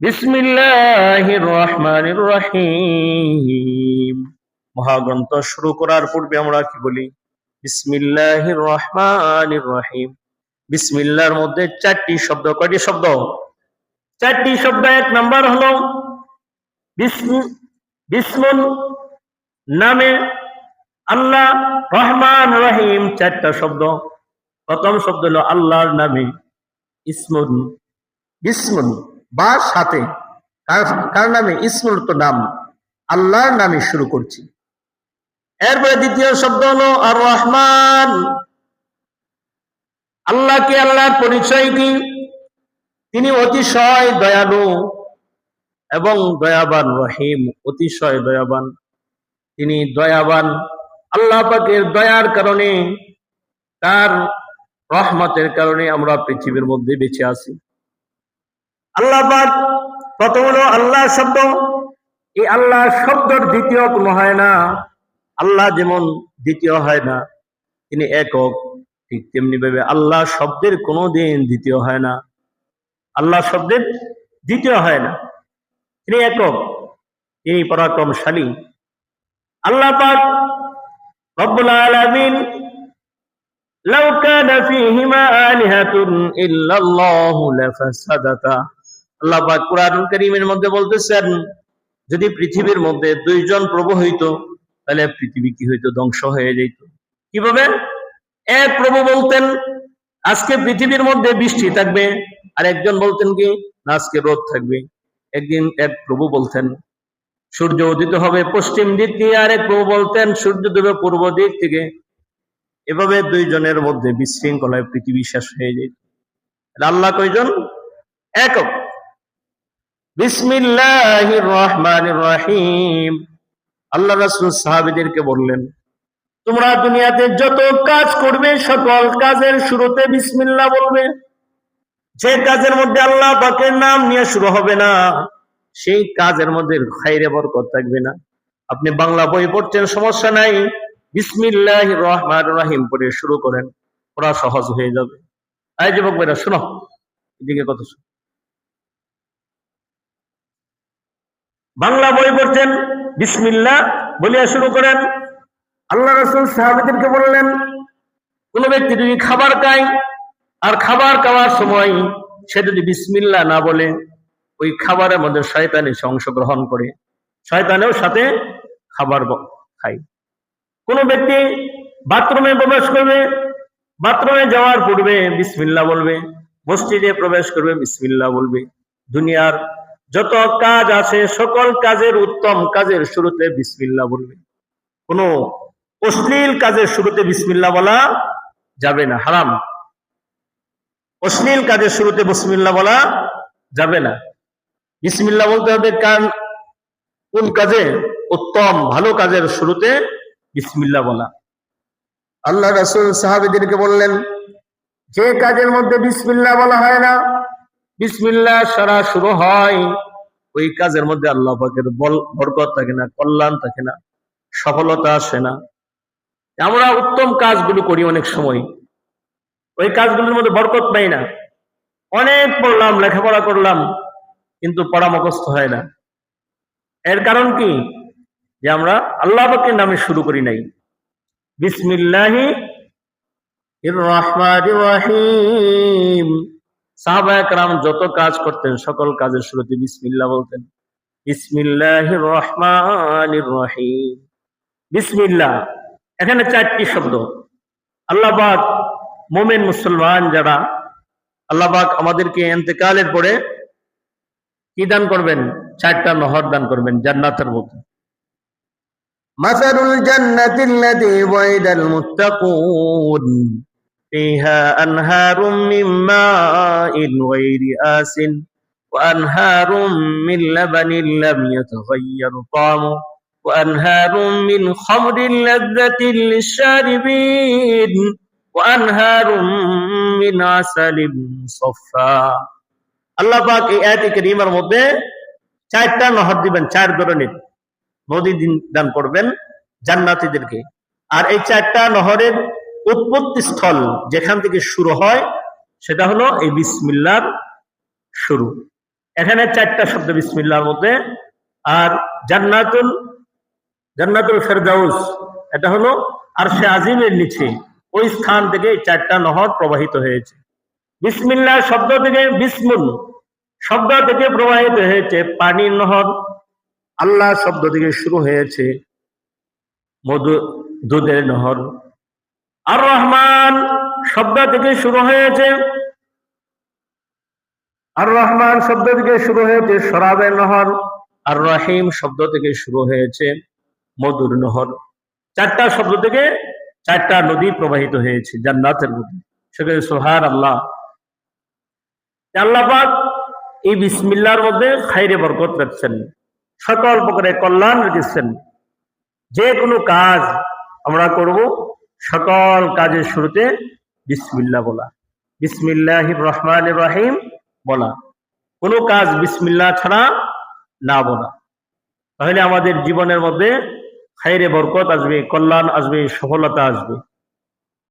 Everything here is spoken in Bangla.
বিসমিল্লাহির রহমানির রহিম মহাগ্রন্থ শুরু করার পূর্বে আমরা কি বলি? বিসমিল্লাহির রহমানির রহিম বিসমিল্লাহর মধ্যে চারটি শব্দ কয়টি শব্দ? চারটি শব্দ এক নাম্বার হলো বিসম- বিসমুল নামে আল্লাহ রহমান রহিম চারটা শব্দ। প্রথম শব্দ হলো আল্লাহর নামে ইসমুন ইসমুন বা সাথে। কার নামে? ইসমুল তো নাম। আল্লাহর নামে শুরু করছি। এরপরে দ্বিতীয় শব্দ হলো আর রহমান আল্লাহকে আল্লাহর পরিচয় কি? তিনি অতিশয় দয়ালু এবং দয়াবান, রহিম, অতিশয় দয়াবান। তিনি দয়াবান। আল্লাহ পাকের দয়ার কারণে, তার রহমতের কারণে আমরা পৃথিবীর মধ্যে বেঁচে আছি। আল্লাহ পাক কত হলো আল্লাহ শব্দ। এই আল্লাহ শব্দর দ্বিতীয় কোনো হয় না। আল্লাহ যেমন দ্বিতীয় হয় না, তিনি একক। ঠিক তেমনি ভাবে আল্লাহ শব্দের কোনো দিন দ্বিতীয় হয় না। আল্লাহ শব্দের দ্বিতীয় হয় না, তিনি একক। তিনি পরাক্রমশালী। আল্লাহ পাক রব্বুল আলামিন, লাউ কানা ফীহিমা আলিহাতুন ইল্লাল্লাহু লাফাসাদাতা। আল্লাহ পাক কোরআন কারীমের মধ্যে বলতেছেন, যদি পৃথিবীর মধ্যে দুইজন প্রভু হইতো, তাহলে পৃথিবী কি হইতো? ধ্বংস হয়ে যেত। কীভাবে? এক প্রভু বলতেন, আজকে পৃথিবীর মধ্যে বৃষ্টি থাকবে, আর একজন বলতেন কি, না, আজকে রোদ থাকবে। একদিন এক প্রভু বলতেন, সূর্য উদিত হবে পশ্চিম দিক দিয়ে, আর এক প্রভু বলতেন, সূর্য দেবে পূর্ব দিক থেকে। এভাবে দুইজনের মধ্যে বিশৃঙ্খলায় পৃথিবী শেষ হয়ে যেত। আল্লাহ কয়জন? একক। রহিম। আল্লাহ বললেন, তোমরা দুনিয়াতে যত কাজ করবে, সকল কাজের শুরুতে বিসমিল্লাহ বলবে। যে কাজের মধ্যে আল্লাহ পাকের নাম নিয়ে শুরু হবে না, সেই কাজের মধ্যে খাইরে বরকত থাকবে না। আপনি বাংলা বই পড়ছেন, সমস্যা নাই। বিসমিল্লাহ রহমান রহিম পড়ে শুরু করেন, পড়া সহজ হয়ে যাবে। আই যুবক ভাইরা, শোনো, এদিকে কত শোনো। বাংলা বই পড়ছেন বিসমিল্লাহ বলিয়া শুরু করেন। আল্লাহ রসুল সাহাবিদেরকে বললেন, কোন ব্যক্তি যদি খাবার খায়, আর খাবার খাওয়ার সময় সে যদি বিসমিল্লাহ না বলে, ওই খাবারের মধ্যে শয়তান এসে অংশগ্রহণ করে। শয়তানেও সাথে খাবার খায়। কোন ব্যক্তি বাথরুমে প্রবেশ করবে, বাথরুমে যাওয়ার পূর্বে বিসমিল্লাহ বলবে, মসজিদে প্রবেশ করবে বিসমিল্লা বলবে। দুনিয়ার যত কাজ আছে, সকল কাজের উত্তম কাজের শুরুতে বিসমিল্লাহ বলবে। কোনো অশ্লীল কাজের শুরুতে বিসমিল্লাহ বলা যাবে না, হারাম। অশ্লীল কাজের শুরুতে বিসমিল্লাহ বলা যাবে না। বিসমিল্লাহ বলতে হবে কারণ কোন কাজে উত্তম, ভালো কাজের শুরুতে বিসমিল্লাহ বলা। আল্লাহ রাসূল সাহাবীদেরকে বললেন, যে কাজের মধ্যে বিসমিল্লাহ বলা হয় না বিসমিল্লাহ সারা শুরু হয়। ওই কাজের মধ্যে আল্লাহ পাকের বল, বরকত থাকে না, কল্যাণ থাকে না, সফলতা আসে না। আমরা উত্তম কাজগুলো করি অনেক সময়। ওই কাজগুলোর মধ্যে বরকত পাই না। অনেক পড়লাম, লেখাপড়া করলাম, কিন্তু পড়া মুখস্থ হয় না। এর কারণ কি? যে আমরা আল্লাহ পাকের নামে শুরু করি নাই। বিসমিল্লাহি রহমান রহিম। সাহাবা যত কাজ করতেন, সকল কাজের শুরুতে বিসমিল্লা বলতেন। বিসমিল্লাহ রহমান বিসমিল্লা এখানে চারটি শব্দ। আল্লাহবাক মোমেন মুসলমান যারা আল্লাহবাক আমাদেরকে এতেকালের পরে কি দান করবেন? চারটা নহর দান করবেন, জান্নাতের মতো মাসারুল জান্নাতিল্লাদি ওয়াইদাল মুত্তাকুন। فيها أنهار من ماء غير آس وأنهار من لبن لم يتغير طعمه وأنهار من خمر لذة للشاربين وأنهار من عسل مصفى আল্লাহ পাক এই আয়াতে কারীমার মধ্যে চারটা নহর দিবেন চার ধরনের নদী দিন- দান করবেন জান্নাতীদেরকে আর এই চারটা নহরের উৎপত্তি স্থল যেখান থেকে শুরু হয়, সেটা হলো এই বিসমিল্লার শুরু। এখানে চারটা শব্দ বিসমিল্লার মধ্যে। আর জান্নাতুল জান্নাতুল ফেরদাউস, এটা হলো আর সে আজিমের নিচে। ওই স্থান থেকে চারটা নহর প্রবাহিত হয়েছে। বিসমিল্লাহ শব্দ থেকে বিসমুল শব্দ থেকে প্রবাহিত হয়েছে পানির নহর। আল্লাহ শব্দ থেকে শুরু হয়েছে মধু, দুধের নহর। আর রহমান শব্দ থেকে শুরু হয়েছে। আর রহমান শব্দ থেকে শুরু হয়েছে শরাবের নহর। আর রহিম শব্দ থেকে শুরু হয়েছে মধুর নহর। চারটা শব্দ থেকে চারটা নদী প্রবাহিত হয়েছে জান্নাতের মধ্যে। সেখানে সোহার আল্লাহ আল্লাহ এই বিসমিল্লার মধ্যে খাইরে বরকত রাখছেন। সকল প্রকারের কল্যাণ রেখেছেন। যে কোনো কাজ আমরা করব সকল কাজের শুরুতে বিসমিল্লা বলা। বিসমিল্লাহ রহমান রহিম বলা। কোনো কাজ বিসমিল্লা ছাড়া না বলা। তাহলে আমাদের জীবনের মধ্যে খাইরে বরকত আসবে, কল্যাণ আসবে, সফলতা আসবে।